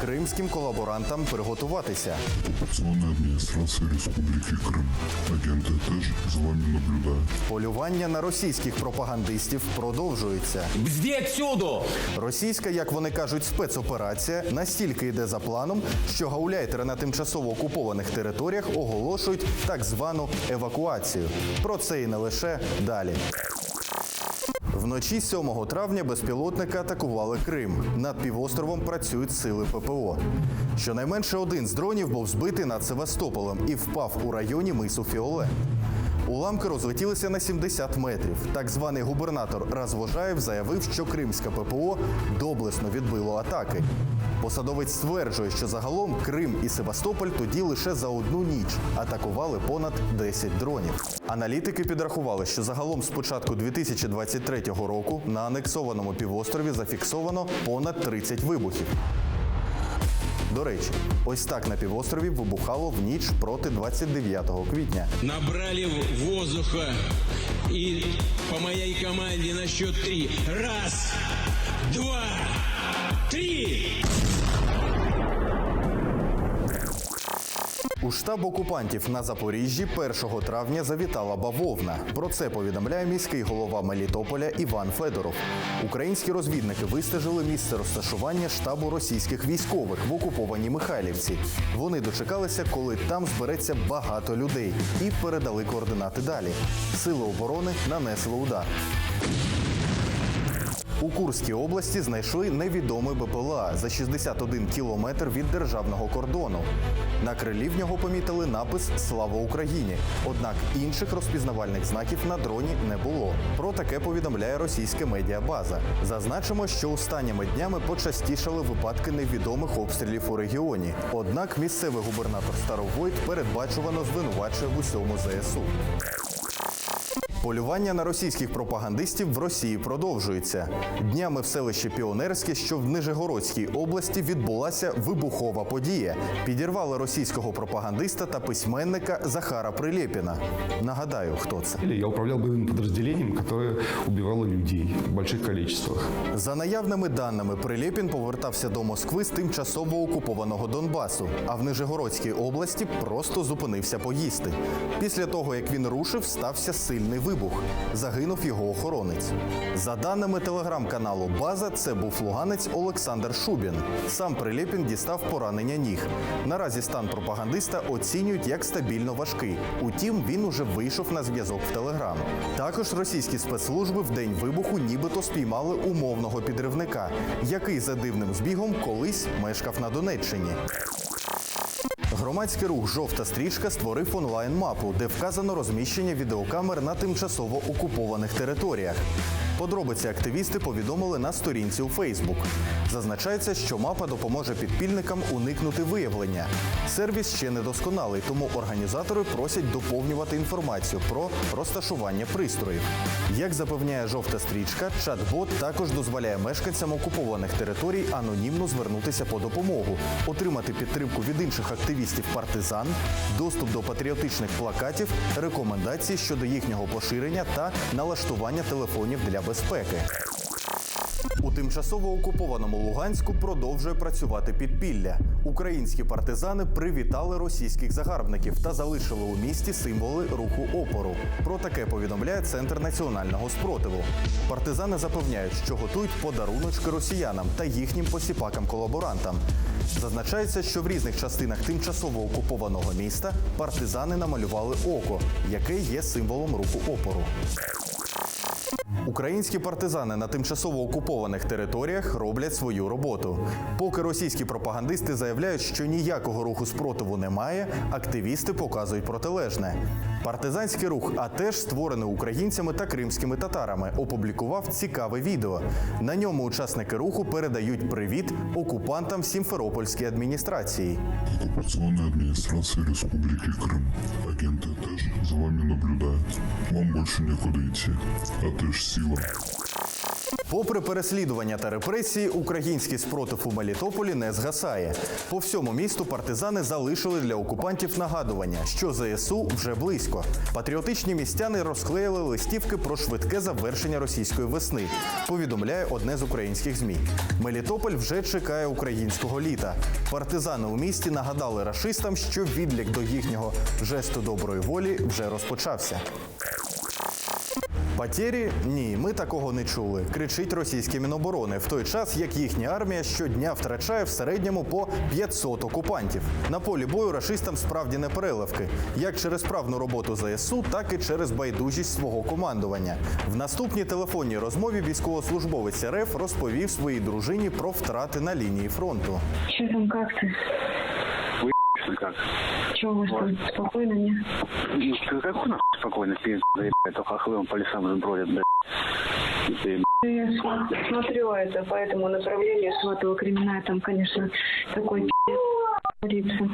Кримським колаборантам приготуватися. Оккупационная администрация Республики Крым. Агенты ТЭЖ за вами наблюдают. Полювання на російських пропагандистів продовжується. Бзди отсюда! Російська, як вони кажуть, спецоперація настільки йде за планом, що гауляйтери на тимчасово окупованих територіях оголошують так звану евакуацію. Про це і не лише далі. Вночі 7 травня безпілотники атакували Крим. Над півостровом працюють сили ППО. Щонайменше один з дронів був збитий над Севастополем і впав у районі мису Фіоле. Уламки розлетілися на 70 метрів. Так званий губернатор Развожаєв заявив, що кримське ППО доблесно відбило атаки. Посадовець стверджує, що загалом Крим і Севастополь тоді лише за одну ніч атакували понад 10 дронів. Аналітики підрахували, що загалом з початку 2023 року на анексованому півострові зафіксовано понад 30 вибухів. До речі, ось так на півострові вибухало в ніч проти 29 квітня. Набрали воздуха и по моей команде на счет три. Раз, два, три! У штаб окупантів на Запоріжжі 1 травня завітала бавовна. Про це повідомляє міський голова Мелітополя Іван Федоров. Українські розвідники вистежили місце розташування штабу російських військових в окупованій Михайлівці. Вони дочекалися, коли там збереться багато людей, і передали координати далі. Сили оборони нанесли удар. У Курській області знайшли невідомий БПЛА за 61 кілометр від державного кордону. На крилі в нього помітили напис Слава Україні. Однак інших розпізнавальних знаків на дроні не було. Про таке повідомляє російська медіабаза. Зазначимо, що останніми днями почастішали випадки невідомих обстрілів у регіоні. Однак місцевий губернатор Старовойт передбачувано звинувачує в усьому ЗСУ. Полювання на російських пропагандистів в Росії продовжується. Днями в селищі Піонерське, що в Нижегородській області, відбулася вибухова подія. Підірвали російського пропагандиста та письменника Захара Прилєпіна. Нагадаю, хто це. Я управлял боевым подразделением, которое убивало людей в больших количествах. За наявними даними, Прилєпін повертався до Москви з тимчасово окупованого Донбасу, а в Нижегородській області просто зупинився поїсти. Після того, як він рушив, стався сильний вибух. Загинув його охоронець. За даними телеграм-каналу База, це був луганець Олександр Шубін. Сам Прилєпін дістав поранення ніг. Наразі стан пропагандиста оцінюють як стабільно важкий. Утім, він уже вийшов на зв'язок в Телеграм. Також російські спецслужби в день вибуху нібито спіймали умовного підривника, який за дивним збігом колись мешкав на Донеччині. Громадський рух Жовта стрічка створив онлайн-мапу, де вказано розміщення відеокамер на тимчасово окупованих територіях. Подробиці активісти повідомили на сторінці у Фейсбук. Зазначається, що мапа допоможе підпільникам уникнути виявлення. Сервіс ще не досконалий, тому організатори просять доповнювати інформацію про розташування пристроїв. Як запевняє жовта стрічка, чат-бот також дозволяє мешканцям окупованих територій анонімно звернутися по допомогу, отримати підтримку від інших активістів партизан, доступ до патріотичних плакатів, рекомендації щодо їхнього поширення та налаштування телефонів для безпеки. У тимчасово окупованому Луганську продовжує працювати підпілля. Українські партизани привітали російських загарбників та залишили у місті символи руху опору. Про таке повідомляє Центр національного спротиву. Партизани запевняють, що готують подаруночки росіянам та їхнім посіпакам-колаборантам. Зазначається, що в різних частинах тимчасово окупованого міста партизани намалювали око, яке є символом руху опору. Українські партизани на тимчасово окупованих територіях роблять свою роботу. Поки російські пропагандисти заявляють, що ніякого руху спротиву немає, активісти показують протилежне. Партизанський рух, а теж створений українцями та кримськими татарами, опублікував цікаве відео. На ньому учасники руху передають привіт окупантам Сімферопольській адміністрації. Оккупационная администрация Республики Крым. Агенты ТЭЖ за вами наблюдают. Вам больше некуда идти. А ТЭЖ сила. Попри переслідування та репресії, український спротив у Мелітополі не згасає. По всьому місту партизани залишили для окупантів нагадування, що ЗСУ вже близько. Патріотичні містяни розклеїли листівки про швидке завершення російської весни. Повідомляє одне з українських змі. Мелітополь вже чекає українського літа. Партизани у місті нагадали рашистам, що відлік до їхнього жесту доброї волі вже розпочався. Потері? Ні, ми такого не чули. Кричить російське міноборони в той час, як їхня армія щодня втрачає в середньому по 500 окупантів. На полі бою рашистам справді не переливки, як через справну роботу ЗСУ, так і через байдужість свого командування. В наступній телефонній розмові військовослужбовець РФ розповів своїй дружині про втрати на лінії фронту. Че там, как ты? Ну как? Че у вас там? Спокойно, не? Ну, ты как у нас спокойно пиздец, заебать, то хохлы он по лесам бродят, блядь. И ты, Ну, Я см- смотрю это по этому направлению сватого криминала, там, конечно, такой пи***ц творится.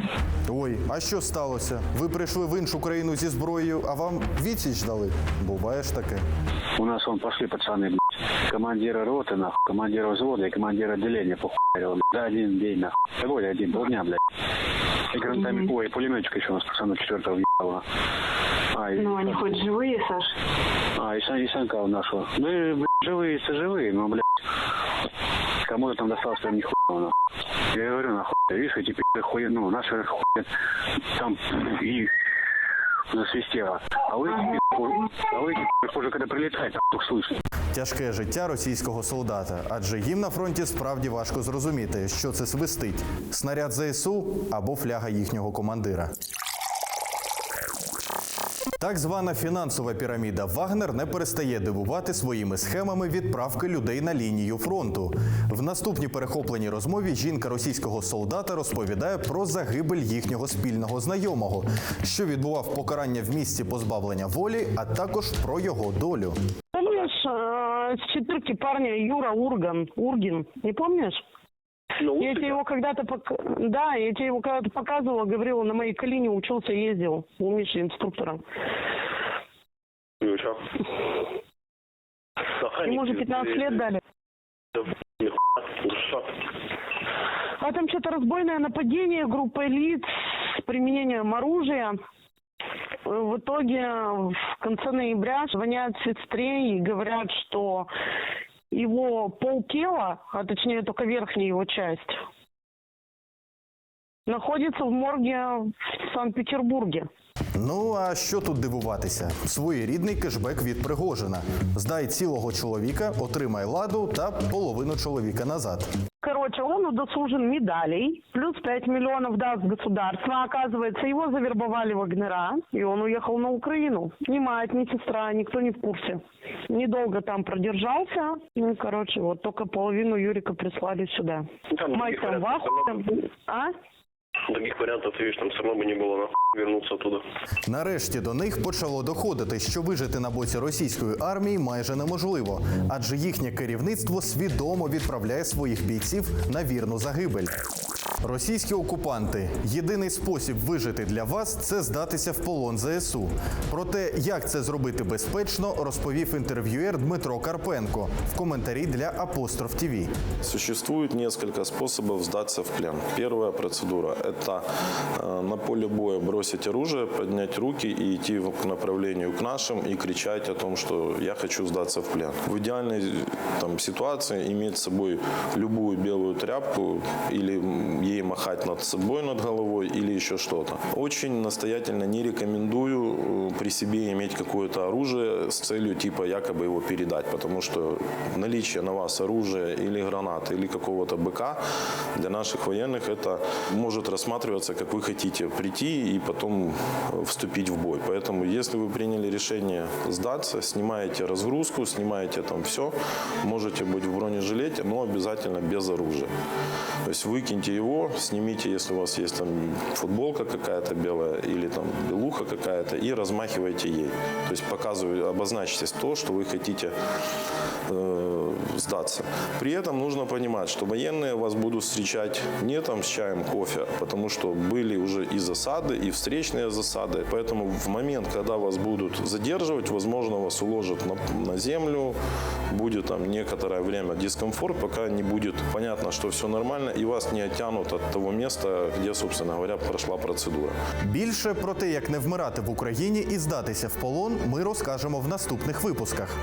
Ой, а що сталося? Ви прийшли в іншу країну зі зброєю, а вам відсіч дали? Буває ж таке. у нас вон пошли пацаны, блядь. Командира роты, нахуй, командира взвода и командира отделения похуярил, блядь. За один день, нахуй. Какой один, полдня, блядь. И гранатами, ой, пулеметчика еще у нас пацана четвертого въебало. А, и, Ну, они хоть живые, Саш? а, и, Сан- и Санька у нашего. Мы, блядь, живые-то живые, но, блядь, кому-то там досталось прям нихуя. Я говорю, нахуй, видишь, эти пи***ы хуя, ну, наши хуя, там и засвистело. А вы, пи***ы, а вы, хуже, когда прилетает, только слышно. Тяжке життя російського солдата, адже їм на фронті справді важко зрозуміти, що це свистить: снаряд ЗСУ або фляга їхнього командира. Так звана фінансова піраміда Вагнер не перестає дивувати своїми схемами відправки людей на лінію фронту. В наступній перехопленій розмові жінка російського солдата розповідає про загибель їхнього спільного знайомого, що відбував покарання в місці позбавлення волі, а також про його долю. Э, с четырки парня Юра Урган, Ургин, не помнишь? я тебе его когда-то пок- да, я тебе его когда-то показывала, говорила, на моей колени учился, ездил у Миши инструктором. Ну и чё? Ему уже 15 лет дали. Ну что? А там что-то разбойное нападение группой лиц с применением оружия. В итоге в конце ноября звонят сестре и говорят, что его полтела, а точнее только верхняя его часть, находится в морге в Санкт-Петербурге. Ну а що тут дивуватися? Своєрідний кешбек від Пригожина. Здай цілого чоловіка, отримай ладу та половину чоловіка назад. Короче, он удосужен медалей, плюс 5 миллионов даст государство. Оказывается, его завербовали вагнера, и он уехал на Украину. Ни мать, ни сестра, никто не в курсе. Недолго там продержался. Ну, короче, вот только половину Юрика прислали сюда. Там Мать там в ахуе. там- А? варіантів, ти ж там все одно не було нахуй, вернутися туди. Нарешті до них почало доходити, що вижити на боці російської армії майже неможливо, адже їхнє керівництво свідомо відправляє своїх бійців на вірну загибель. Російські окупанти єдиний спосіб вижити для вас це здатися в полон ЗСУ. Про те, як це зробити безпечно, розповів інтерв'юєр Дмитро Карпенко в коментарі для Апостроф ТІВІ. Существует несколько способов сдаться в плен. Первая процедура – это э, на поле боя бросить оружие, поднять руки и идти в- направлению к нашим и кричать о том, что я хочу сдаться в плен. В идеальной там, ситуации иметь с собой любую белую тряпку или ей махать над собой, над головой или еще что-то. Очень настоятельно не рекомендую э, при себе иметь какое-то оружие с целью типа якобы его передать, потому что наличие на вас оружия или гранаты или какого-то БК для наших военных это может рассматриваться как вы хотите прийти и потом вступить в бой. Поэтому если вы приняли решение сдаться, снимаете разгрузку, снимаете там все, можете быть в бронежилете, но обязательно без оружия. То есть выкиньте его снимите, если у вас есть там футболка какая-то белая или там белуха какая-то, и размахивайте ей. То есть показывайте, обозначьте то, что вы хотите э, сдаться. При этом нужно понимать, что военные вас будут встречать не там с чаем, кофе, потому что были уже и засады, и встречные засады. Поэтому в момент, когда вас будут задерживать, возможно, вас уложат на, на землю, будет там некоторое время дискомфорт, пока не будет понятно, что все нормально, и вас не оттянут от того места, где, собственно говоря, прошла процедура. Більше про те, як не вмирати в Україні і здатися в полон, ми розкажемо в наступних випусках.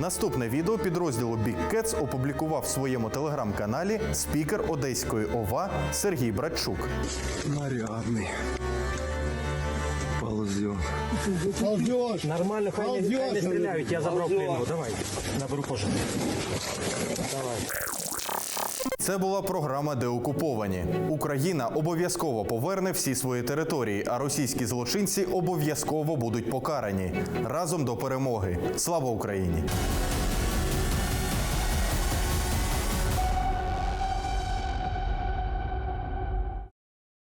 Наступне відео підрозділу Big Cats опублікував в своєму телеграм-каналі спікер Одеської ОВА Сергій Братчук. Нарядный. Ползет. Нормально, хай не, хай не стріляють, я забрав плену. Давай, наберу позже. Давай. Це була програма Деокуповані. Україна обов'язково поверне всі свої території, а російські злочинці обов'язково будуть покарані разом до перемоги. Слава Україні!